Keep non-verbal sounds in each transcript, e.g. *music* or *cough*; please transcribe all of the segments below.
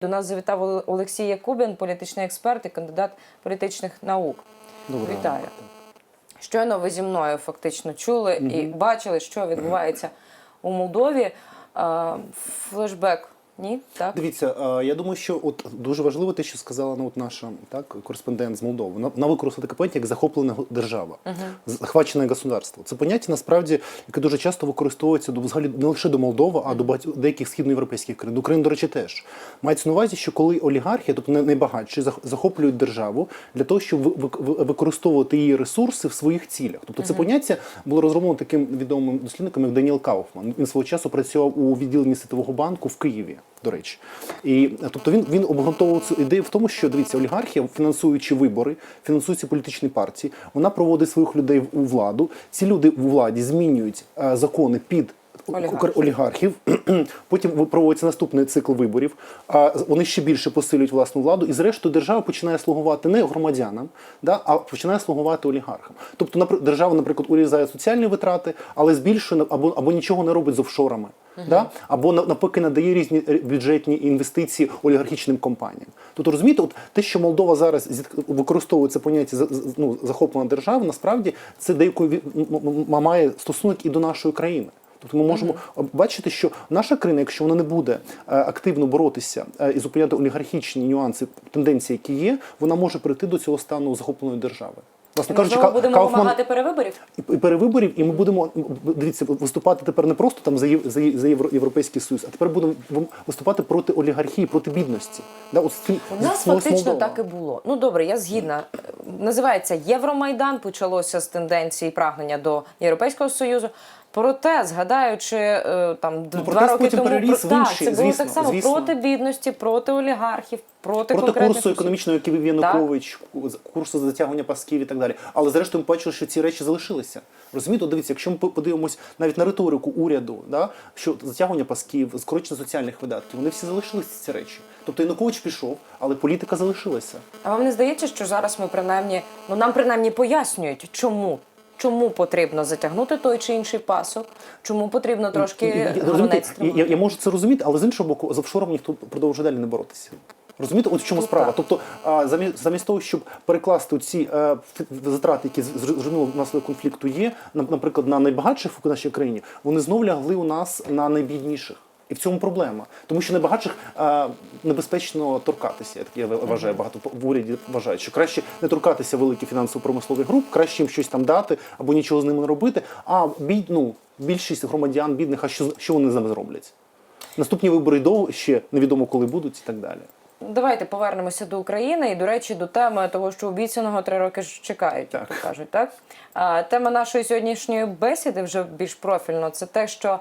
До нас завітав Олексій Якубін, політичний експерт і кандидат політичних наук. Доброго Вітаю. Щойно ви зі мною фактично чули і бачили, що відбувається у Молдові. Флешбек. Ні? Так? Дивіться, я думаю, що от дуже важливо те, що сказала ну, от наша так, кореспондент з Молдови. Вона, вона використала таке поняття, як захоплена держава, захвачене государство. Це поняття насправді, яке дуже часто використовується до взагалі не лише до Молдови, а до багатьох деяких східноєвропейських країн. До України, до речі, теж мається на увазі, що коли олігархія, тобто най- найбагатші, зах- захоплюють державу для того, щоб ви- ви- ви- використовувати її ресурси в своїх цілях. Тобто це поняття було розроблено таким відомим дослідником, як Даніел Кауфман. Він свого часу працював у відділенні Світового банку в Києві. До речі, і тобто він він обґрунтовував цю ідею в тому, що дивіться, олігархія, фінансуючи вибори, фінансуючи політичні партії, вона проводить своїх людей у владу. Ці люди у владі змінюють е, закони під Олігархів. олігархів. *clears throat* Потім проводиться наступний цикл виборів. А вони ще більше посилюють власну владу, і зрештою держава починає слугувати не громадянам, да, а починає слугувати олігархам. Тобто, держава, наприклад, урізає соціальні витрати, але збільшує або, або нічого не робить з офшорами. Да? Або на- навпаки надає різні е, бюджетні інвестиції олігархічним компаніям. Тобто розумієте, от те, що Молдова зараз використовує це поняття ну, захоплена держава, насправді це деякою має стосунок і до нашої країни. Тобто ми можемо бачити, що наша країна, якщо вона не буде е, активно боротися е, і зупиняти олігархічні нюанси, тенденції, які є, вона може прийти до цього стану захопленої держави. Власне кажучи, Ка- будемо Кауфман вимагати перевиборів? і перевиборів, і ми будемо дивіться, виступати тепер не просто там за європейський союз, а тепер будемо виступати проти олігархії, проти бідності. Да, от з цим- У нас ось фактично Молдова. так і було. Ну добре, я згідна. Е, Називається Євромайдан. Почалося з тенденції прагнення до Європейського союзу. Проте, згадаючи е, там д- два роки тому про- в так, інший, це було звісно, так само звісно. проти бідності, проти олігархів, проти, проти конкретних курсу економічного, який вів Янукович, курсу затягування пасків і так далі. Але зрештою ми бачили, що ці речі залишилися. Розумієте, дивіться, якщо ми подивимось навіть на риторику уряду, да, що затягування пасків, скорочення соціальних видатків, вони всі залишилися ці речі. Тобто Янукович пішов, але політика залишилася. А вам не здається, що зараз ми принаймні, ну нам принаймні пояснюють, чому? Чому потрібно затягнути той чи інший пасок? Чому потрібно трошки Я- я- я, я, можу це розуміти, але з іншого боку, з офшором ніхто продовжує далі не боротися. Розумієте, от в чому справа? Тобто, замість, замість того, щоб перекласти ці е, затрати, які з- зрозуміло внаслідок конфлікту є, на- наприклад, на найбагатших в нашій країні, вони знов лягли у нас на найбідніших. І в цьому проблема, тому що найбагатших е, небезпечно торкатися. Я я вважаю, багато в уряді вважають, що краще не торкатися великих фінансово-промислових груп, краще їм щось там дати або нічого з ними не робити. А бід, ну, більшість громадян бідних, а що, що вони з ними зроблять? Наступні вибори довго ще невідомо коли будуть і так далі. Давайте повернемося до України і, до речі, до теми того, що обіцяного три роки ж чекають, як то кажуть. Так а, тема нашої сьогоднішньої бесіди вже більш профільно. Це те, що а,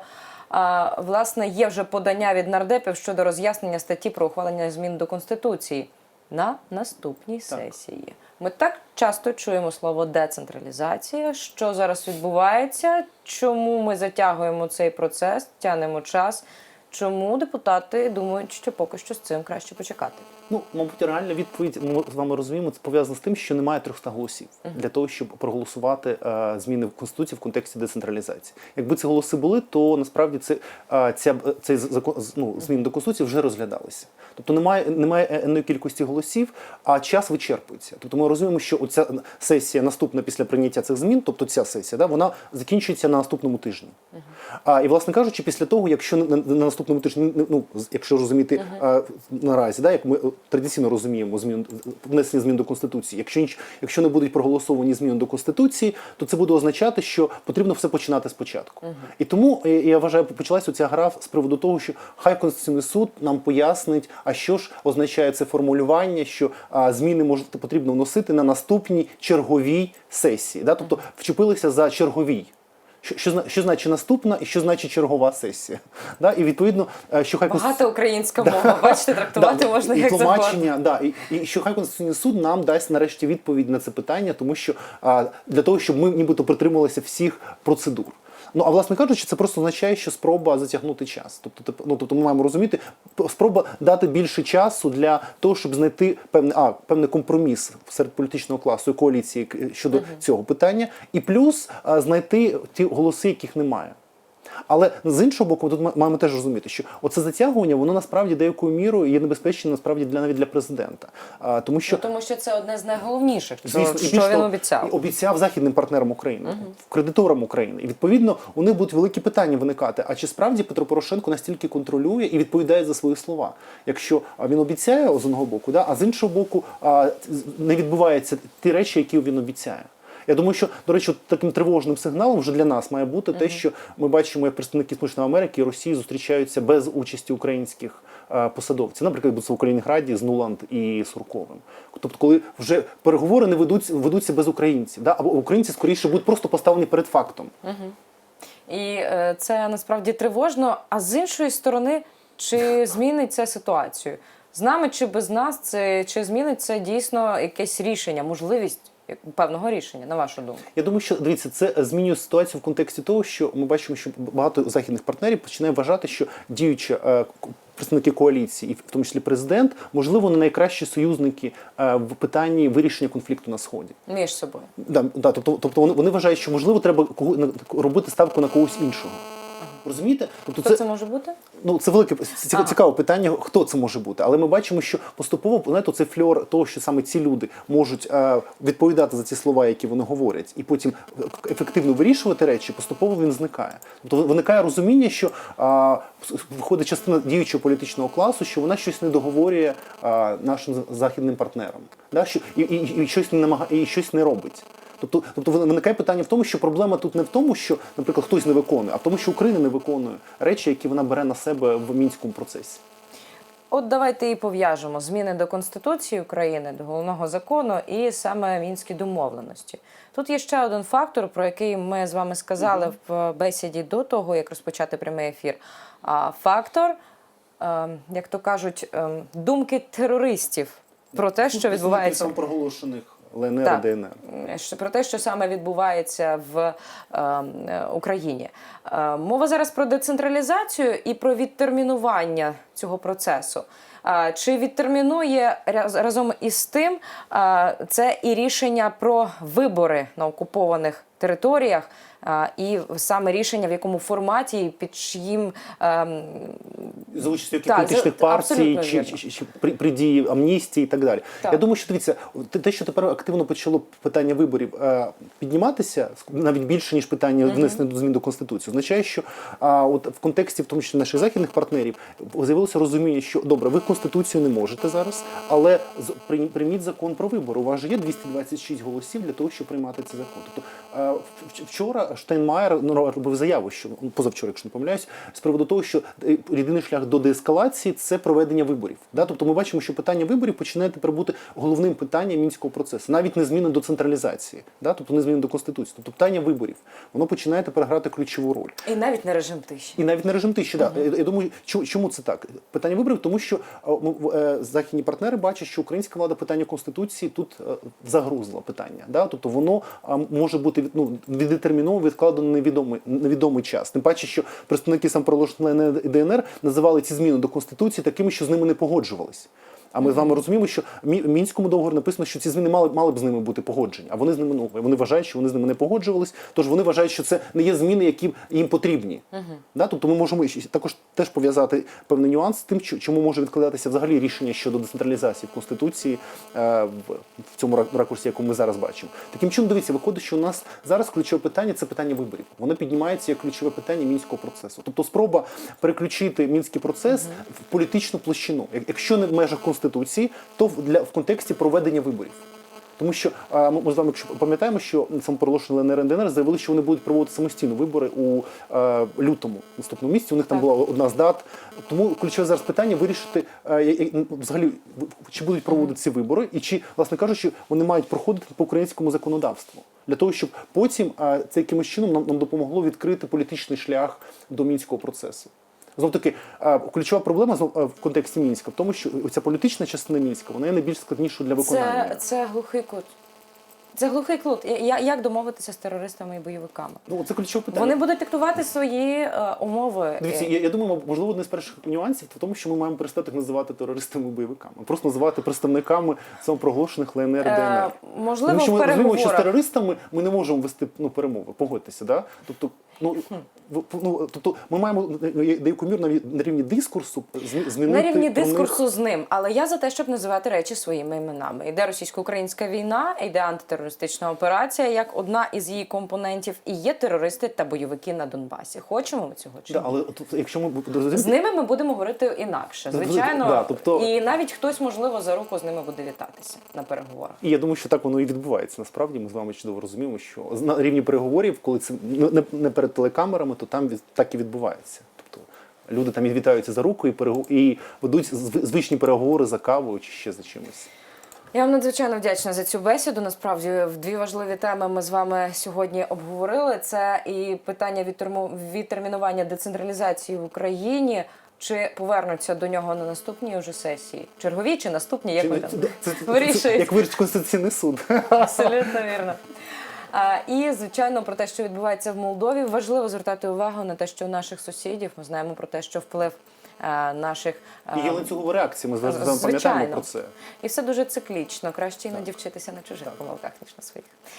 власне є вже подання від нардепів щодо роз'яснення статті про ухвалення змін до конституції на наступній сесії. Ми так часто чуємо слово децентралізація. Що зараз відбувається? Чому ми затягуємо цей процес, тянемо час? Чому депутати думають, що поки що з цим краще почекати? Ну, мабуть, реальна відповідь ми з вами розуміємо, це пов'язано з тим, що немає 300 голосів для того, щоб проголосувати е, зміни в конституції в контексті децентралізації. Якби ці голоси були, то насправді це е, ця цей закон ну, змін до конституції вже розглядалися. Тобто немає немає енної кількості голосів, а час вичерпується. Тобто ми розуміємо, що оця сесія наступна після прийняття цих змін, тобто ця сесія, да, вона закінчується на наступному тижні. А, і, власне кажучи, після того, якщо на, на, на наступному тижні, ну з- якщо розуміти а, наразі, да, як ми е, традиційно розуміємо змін внесення змін до конституції, якщо якщо не будуть проголосовані зміни до конституції, то це буде означати, що потрібно все починати спочатку. І тому е, я вважаю, почалася ця гра з приводу того, що хай конституційний суд нам пояснить, а що ж означає це формулювання, що зміни може потрібно вносити на наступній черговій сесії. Да? Тобто вчепилися за черговій. Що, що, що значить наступна і що значить чергова сесія? *laughs* Да? І відповідно, е, що хай Багато українська *laughs* мова, бачите, трактувати *laughs* Да, можна і як тлумачення, да, і, і що хай Конституційний суд нам дасть нарешті відповідь на це питання, тому що а, для того, щоб ми нібито притрималися всіх процедур. Ну а власне кажучи, це просто означає, що спроба затягнути час. Тобто, ну тобто ми маємо розуміти, спроба дати більше часу для того, щоб знайти певний а певний компроміс серед політичного класу і коаліції к- щодо цього питання, і плюс а, знайти ті голоси, яких немає. Але з іншого боку, тут ми маємо теж розуміти, що оце затягування, воно насправді деякою мірою є небезпечним насправді для навіть для президента. А, тому що Ну, тому що це одне з найголовніших, Звісно, що більш він обіцяв. обіцяв західним партнерам України, кредиторам України. І відповідно у них будуть великі питання виникати. А чи справді Петро Порошенко настільки контролює і відповідає за свої слова? Якщо він обіцяє з одного боку, да, а з іншого боку а, не відбуваються ті речі, які він обіцяє. Я думаю, що до речі, таким тривожним сигналом вже для нас має бути те, що ми бачимо, як представники Сполученої Америки і Росії зустрічаються без участі українських е, посадовців, наприклад, в Україніграді з Нуланд і Сурковим. Тобто, коли вже переговори не ведуться, ведуться без українців, да? або українці скоріше будуть просто поставлені перед фактом. І е, це насправді тривожно. А з іншої сторони, чи змінить це ситуацію? З нами чи без нас, це чи змінить це дійсно якесь рішення, можливість певного рішення, на вашу думку? Я думаю, що дивіться, це змінює ситуацію в контексті того, що ми бачимо, що багато західних партнерів починає вважати, що діючі е, представники коаліції, і в тому числі президент, можливо, не найкращі союзники е, в питанні вирішення конфлікту на сході. Між собою. Да, да, тобто, тобто вони, вони вважають, що можливо треба робити ставку на когось іншого. Розумієте? Тобто Хто це може бути? Ну, це велике Ага. цікаве питання, хто це може бути. Але ми бачимо, що поступово знаєте, цей фльор того, що саме ці люди можуть е, відповідати за ці слова, які вони говорять, і потім ефективно вирішувати речі, поступово він зникає. Тобто виникає розуміння, що е, виходить частина діючого політичного класу, що вона щось не договорює е, нашим західним партнерам, да? що, і, і, і, щось не намагає, і щось не робить. Тобто, тобто виникає питання в тому, що проблема тут не в тому, що, наприклад, хтось не виконує, а в тому, що Україна не виконує речі, які вона бере на себе в мінському процесі. От давайте і пов'яжемо зміни до Конституції України, до головного закону і саме мінські домовленості. Тут є ще один фактор, про який ми з вами сказали в бесіді до того, як розпочати прямий ефір. А фактор, е, як то кажуть, е, думки терористів про те, що відбувається. самопроголошених ЛНР Так. ДНР. Про те, що саме відбувається в е, Україні. Е, мова зараз про децентралізацію і про відтермінування цього процесу. Е, чи відтермінує раз- разом із тим е, це і рішення про вибори на окупованих територіях, і саме рішення в якому форматі під чиїм ем, За участю яких політичних партій чи, чи, чи при, при дії амністії і так далі. Так. Я думаю, що дивіться, те- що тепер активно почало питання виборів е, підніматися, навіть більше ніж питання внесення змін до конституції, означає, що от в контексті, в тому числі наших західних партнерів, з'явилося розуміння, що добре, ви конституцію не можете зараз, але прийміть закон про вибори. У вас же є 226 голосів для того, щоб приймати цей закон. Тобто е, вчора Штайнмаєр ну, робив заяву, що ну, позавчора, якщо не помиляюсь, з приводу того, що е, єдиний шлях до деескалації це проведення виборів. Да? Тобто ми бачимо, що питання виборів починає тепер бути головним питанням мінського процесу, навіть не зміни до централізації, да? тобто не зміни до конституції. Тобто питання виборів воно починає тепер грати ключову роль. і навіть не режим тиші. І навіть не режим тиші. Да. Я, я думаю, чому, це так? Питання виборів, тому що в- е, західні партнери бачать, що українська влада питання конституції тут е, загрузла питання. Да? Тобто воно може бути ну, віддетерміновано, відкладено невідомий, невідомий час. Тим паче, що представники самопроголошеної ДНР називали ці зміни до конституції такими, що з ними не погоджувались. А ми з вами розуміємо, що в мінському договорі написано, що ці зміни мали, мали б з ними бути погоджені, а вони з ними ну, вони вважають, що вони з ними не погоджувались. Тож вони вважають, що це не є зміни, які їм потрібні. Да? Тобто ми можемо також теж пов'язати певний нюанс з тим, чому може відкладатися взагалі рішення щодо децентралізації в конституції е, в, цьому ракурсі, якому ми зараз бачимо. Таким чином, дивіться, виходить, що у нас зараз ключове питання це питання виборів. Воно піднімається як ключове питання мінського процесу. Тобто спроба переключити мінський процес в політичну площину. Якщо не в межах конституції, то в- для в контексті проведення виборів. Тому що ми з вами, якщо пам'ятаємо, що самопроголошені ЛНР і ДНР заявили, що вони будуть проводити самостійно вибори у е, лютому наступному місяці. У них там була одна з дат. Тому ключове зараз питання вирішити е, я- взагалі чи будуть проводити ці вибори, і чи, власне кажучи, вони мають проходити по українському законодавству. Для того, щоб потім е, це якимось чином нам, нам допомогло відкрити політичний шлях до мінського процесу. Знов таки, е, ключова проблема е, в контексті мінська в тому, що ця політична частина мінська вона є найбільш складнішою для виконання. Це, це глухий кут. Це глухий я- Як домовитися з терористами і бойовиками? Ну це ключове питання. Вони будуть диктувати свої е, умови. Дивіться, Е, я, я думаю, можливо, один з перших нюансів в тому, що ми маємо перестати називати терористами і бойовиками, просто називати представниками самопроголошених ЛНР і е, можливо, Тому що ми розуміємо, що з терористами ми не можемо вести ну, перемови, погодьтеся, да? Тобто Ну, ну, тобто ми маємо навіть на рівні дискурсу змі- змінити На рівні про них- дискурсу з ним, але я за те, щоб називати речі своїми іменами. Йде російсько-українська війна, йде антитерористична операція як одна із її компонентів, і є терористи та бойовики на Донбасі. Хочемо ми цього чи Да, але от, якщо ми З ними ми будемо говорити інакше, звичайно. да, тобто- І навіть хтось, можливо, за руку з ними буде вітатися на переговорах. І я думаю, що так воно і відбувається. Насправді ми з вами чудово розуміємо, що на рівні переговорів, коли це не- не, не перед телекамерами, то там так і відбувається. Тобто люди там і вітаються за руку і перего- і ведуть звичні переговори за кавою чи ще за чимось. Я вам надзвичайно вдячна за цю бесіду. Насправді, в дві важливі теми ми з вами сьогодні обговорили. Це і питання відтермінування децентралізації в Україні. Чи повернуться до нього на наступній уже сесії? Черговій чи наступній, як ви там вирішуєте? Як вирішить Конституційний суд. Абсолютно вірно. І звичайно про те, що відбувається в Молдові, важливо звертати увагу на те, що у наших сусідів ми знаємо про те, що вплив е, наших е, І є ланцюгова реакція, ми з пам'ятаємо про це. І все дуже циклічно. Краще іноді вчитися на чужих помилках ніж на своїх.